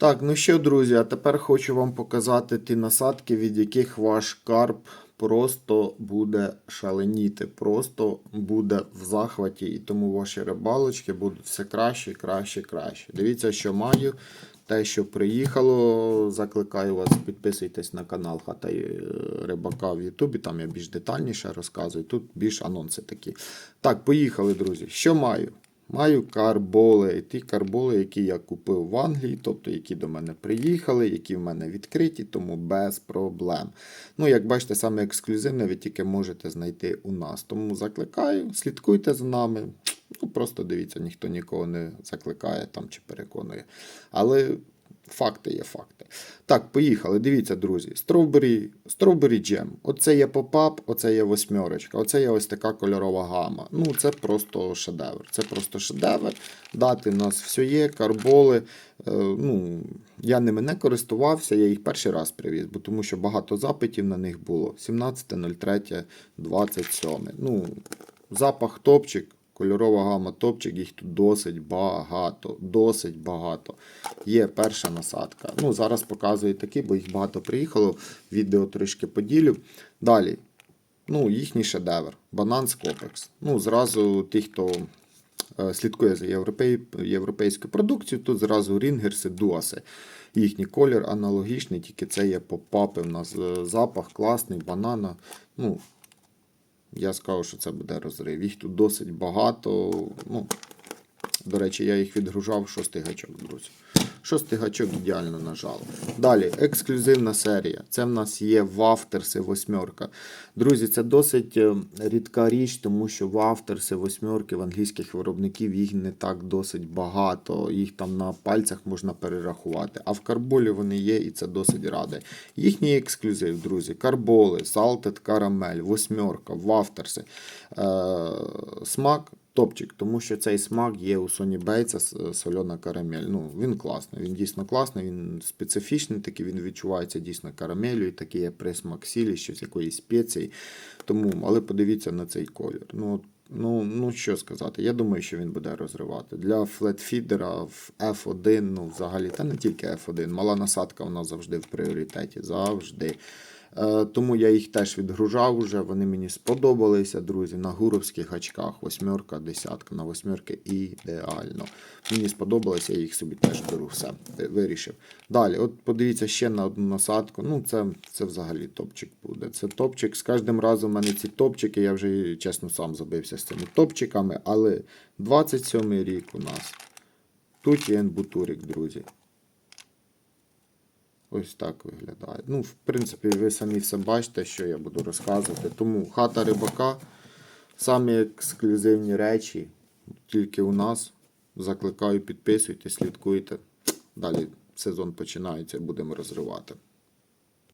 Так, ну що, друзі, а тепер хочу вам показати ті насадки, від яких ваш карп просто буде шаленіти, просто буде в захваті, і тому ваші рибалочки будуть все краще, краще, краще. Дивіться, що маю. Те, що приїхало, закликаю вас, підписуйтесь на канал Хата е, Рибака в Ютубі, там я більш детальніше розказую. Тут більш анонси такі. Так, поїхали, друзі. Що маю? Маю карболи, І ті карболи, які я купив в Англії, тобто які до мене приїхали, які в мене відкриті, тому без проблем. Ну, як бачите, саме ексклюзивне ви тільки можете знайти у нас. Тому закликаю, слідкуйте за нами. Ну, просто дивіться, ніхто нікого не закликає там чи переконує. Але факти є факти. Так, поїхали. Дивіться, друзі. Strawberry, Strawberry Jam. Оце є поп-ап, оце є восьмерочка, оце є ось така кольорова гама. Ну, це просто шедевр. Це просто шедевр. Дати у нас все є, карболи. Е, ну, я ними не користувався, я їх перший раз привіз, бо тому що багато запитів на них було. 17.03.27. Ну, запах топчик. Кольорова гама топчик, їх тут досить багато. Досить багато. Є перша насадка. Ну, зараз показую такі, бо їх багато приїхало. Відео трішки поділю. Далі. Ну, їхній шедевр. Банан Скопекс. Ну, зразу ті, хто е, слідкує за європей... європейською продукцією, тут зразу рінгерси, дуаси. Їхній колір аналогічний, тільки це є попапи. У нас е, запах класний, банана. Ну, я скажу, що це буде розрив. Їх тут досить багато. Ну, до речі, я їх відгружав шостий гачок, друзі. Шостий гачок ідеально нажав. Далі, ексклюзивна серія. Це в нас є вафтерси восьмерка. Друзі, це досить е, рідка річ, тому що вафтерси восьмерки в англійських виробників їх не так досить багато. Їх там на пальцях можна перерахувати. А в карболі вони є, і це досить ради. Їхній ексклюзив, друзі, карболи, salted карамель, восьмерка, вафтерси. Е- смак топчик, тому що цей смак є у Соні Бейтса сольона карамель. Ну, він класний, він дійсно класний, він специфічний, такий він відчувається дійсно карамелю, і такий є присмак сілі, щось якоїсь спеції. Тому, але подивіться на цей колір. Ну, Ну, ну що сказати, я думаю, що він буде розривати. Для флетфідера в F1, ну взагалі, та не тільки F1, мала насадка вона завжди в пріоритеті. Завжди. Е, тому я їх теж відгружав вже. Вони мені сподобалися, друзі, на гуровських гачках. Восьмерка, десятка на восьмерки ідеально. Мені сподобалося, я їх собі теж беру. Все, вирішив. Далі, от подивіться ще на одну насадку. Ну, це, це взагалі топчик буде. Це топчик. З кожним разом у мене ці топчики, я вже чесно сам забився з цими топчиками, але 27 рік у нас. Тут є енбутурик, друзі. Ось так виглядає. Ну, в принципі, ви самі все бачите, що я буду розказувати. Тому хата рибака, самі ексклюзивні речі, тільки у нас. Закликаю, підписуйтесь, слідкуйте. Далі сезон починається, будемо розривати.